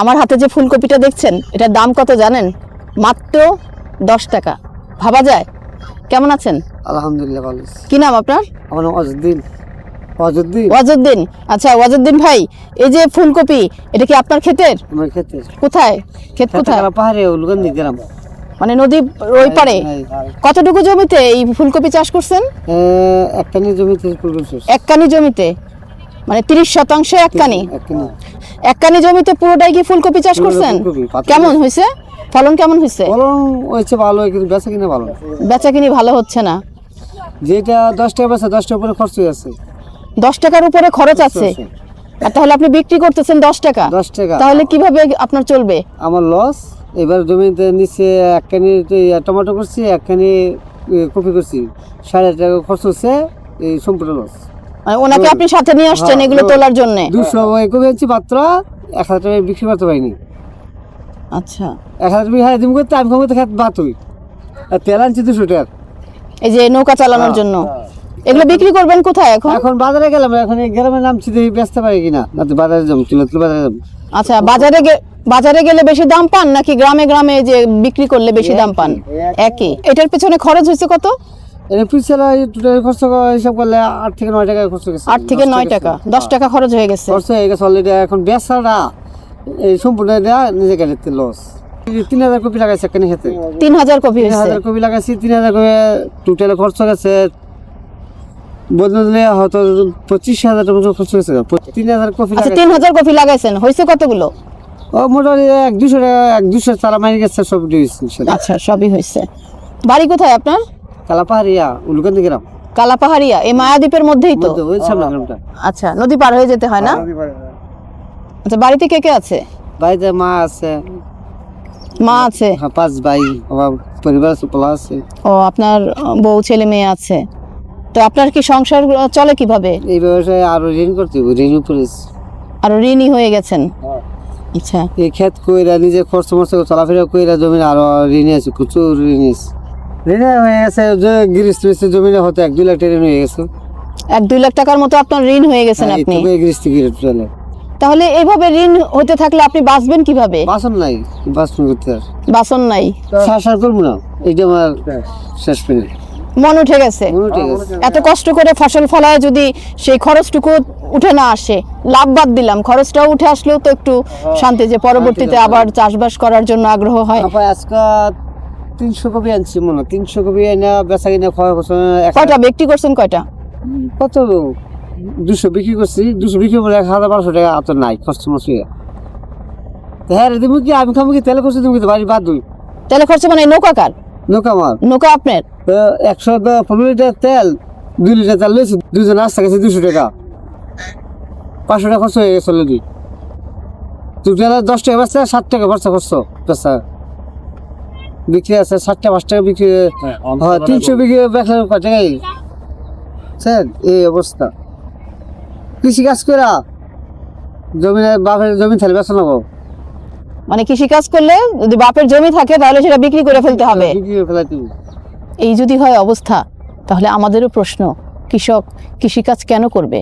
আমার হাতে যে ফুলকপিটা দেখছেন এটার দাম কত জানেন? মাত্র দশ টাকা। ভাবা যায়? কেমন আছেন? আলহামদুলিল্লাহ ভালো। কি নাম আপনার? আমার অজুদ্দিন। ওয়াজুদ্দিন আচ্ছা ওয়াজুদ্দিন ভাই এই যে ফুলকপি এটা কি আপনার ক্ষেতের? আমার কোথায়? ক্ষেত কোথায়? পাহাড়ে উলগন্দি গ্রাম। মানে নদী ওই পারে কতটুকু জমিতে এই ফুলকপি চাষ করছেন? একখানি জমিতে করছিস এক কানি জমিতে? মানে তিরিশ শতাংশ এক কানি একখানি জমিতে পুরোটাই কি ফুলকপি চাষ করছেন? কেমন হয়েছে? ফলন কেমন হয়েছে? ফলন হয়েছে ভালো কিন্তু বেচা কিনা ভালো। বেচা কিনি ভালো হচ্ছে না। যেটা দশ টাকা বেচা দশ টাকা উপরে খরচ হয়ে আছে দশ টাকার উপরে খরচ আছে? আর তাহলে আপনি বিক্রি করতেছেন দশ টাকা? দশ টাকা। তাহলে কীভাবে আপনার চলবে? আমার লস এবার জমিতে নিচে একখানি টমেটো করছি একখানি কপি করছি। সাড়ে টাকা খরচ হচ্ছে এই সম্পূর্ণ লস ওনাকে আপনি সাথে নিয়ে আসছেন হ্যাঁ, এগুলো হ্যাঁ। তোলার জন্য? দুশো কপি হচ্ছে মাত্র এক হাজার টাকা বিক্রি করতে পারিনি। আচ্ছা। এক হাজার টাকা হাজার দিন করতে আমি কমাতে খাত বাত হই আর তেল আনছি দুশো টাকা। এই যে নৌকা চালানোর হ্যাঁ, জন্য। এগুলো বিক্রি করবেন কোথায় এখন? এখন বাজারে গেলাম এখন এই গ্রামে নামছি দেখি বেচতে পারি কিনা। না তো বাজারে যাব তুলে বাজারে যাব। আচ্ছা বাজারে বাজারে গেলে বেশি দাম পান নাকি গ্রামে গ্রামে যে বিক্রি করলে বেশি দাম পান? একই। এটার পেছনে খরচ হয়েছে কত? এটা পিছনে টোটাল খরচ হিসাব করলে আট থেকে নয় টাকা খরচ গেছে। আট থেকে নয় টাকা দশ টাকা খরচ হয়ে গেছে। খরচ হয়ে গেছে অলরেডি এখন এই সম্পূর্ণ দেওয়া নিজে কেটে লস তিন হাজার কপি লাগাইছে এখানে খেতে? তিন হাজার কপি তিন হাজার কপি লাগাইছি তিন হাজার কপি টোটাল খরচ গেছে। বদলে হয়তো পঁচিশ হাজার টাকা খরচ গেছে তিন হাজার কপি আচ্ছা তিন হাজার কপি লাগাইছেন। হয়েছে কতগুলো? ও মোটামুটি এক দুশো টাকা এক দুশো মারি গেছে সব আচ্ছা সবই হয়েছে। বাড়ি কোথায় আপনার? কালা পাহাড়িয়া উলুকান্দি গ্রাম কালাপাহাড়িয়া এই মায়াদ্বীপের মধ্যেই তো? আচ্ছা নদী পার হয়ে যেতে হয় না? আচ্ছা বাড়িতে কে কে আছে? বাড়িতে মা আছে। মা আছে? হ্যাঁ, পাঁচ ভাই পরিবার পোলা আছে। ও আপনার বউ ছেলে মেয়ে আছে। তো আপনার কি সংসার চলে কীভাবে? এই ব্যবসায় আরও ঋণ করতে ঋণ উপরে। আর ঋণী হয়ে গেছেন? আচ্ছা। এই ক্ষেত কইরা নিজে খরচ মরচ চলাফেরা কইরা জমি আরও ঋণ আছে প্রচুর ঋণ আছে। ঋণে হয়ে গেছে যে গৃহস্থ মিস্ত্রি জমিনে হয়তো এক দুই লাখ টাকা ঋণ হয়ে গেছে। এক দুই লাখ টাকার মতো আপনার ঋণ হয়ে গেছেন হ্যাঁ, আপনি? তবে গৃহস্থ তাহলে এইভাবে ঋণ হতে থাকলে আপনি বাঁচবেন কীভাবে? বাসন নাই বাসন করতে আর। বাসন নাই। সার করব না এইটা আমার শেষ মন উঠে গেছে। এত কষ্ট করে ফসল ফলায় যদি সেই খরচটুকু উঠে না আসে লাভ বাদ দিলাম। খরচটাও উঠে আসলেও তো একটু শান্তি যে পরবর্তীতে আবার চাষবাস করার জন্য আগ্রহ হয়। আজকে তিনশো কপি আনছি মনে। তিনশো কপি এনে বেচা কিনে খাওয়া করছে কয়টা? বিক্রি করছেন কয়টা? কত? দুশো বিক্রি করছি দুশো বিক্রি করে এক হাজার বারোশো টাকা এত নাই খরচ মরছি হ্যাঁ রে তুমি কি আমি খাব কি? তেলে করছি তুমি কি বাড়ি বাদ দুই। তাহলে খরচ মানে নৌকা কার? নৌকা আমার। নৌকা আপনার? একশো পনেরো লিটার তেল দুই লিটার তেল লইছি দুজন আসতে গেছে দুশো টাকা। পাঁচশো টাকা খরচ হয়ে গেছে অলরেডি টোটাল দশ টাকা বেচছে ষাট টাকা খরচা খরচ বেচা বিক্রি আছে ষাটটা পাঁচ টাকা বিক্রি হয় তিনশো বিক্রি বেচা কয় টাকাই স্যার এই অবস্থা। কৃষি কাজ করা জমিনে বাপের জমি থাকলে বেচা নেব মানে কৃষি কাজ করলে যদি বাপের জমি থাকে তাহলে সেটা বিক্রি করে ফেলতে হবে। বিক্রি করে ফেলাইতে হবে। এই যদি হয় অবস্থা তাহলে আমাদেরও প্রশ্ন কৃষক কৃষিকাজ কেন করবে?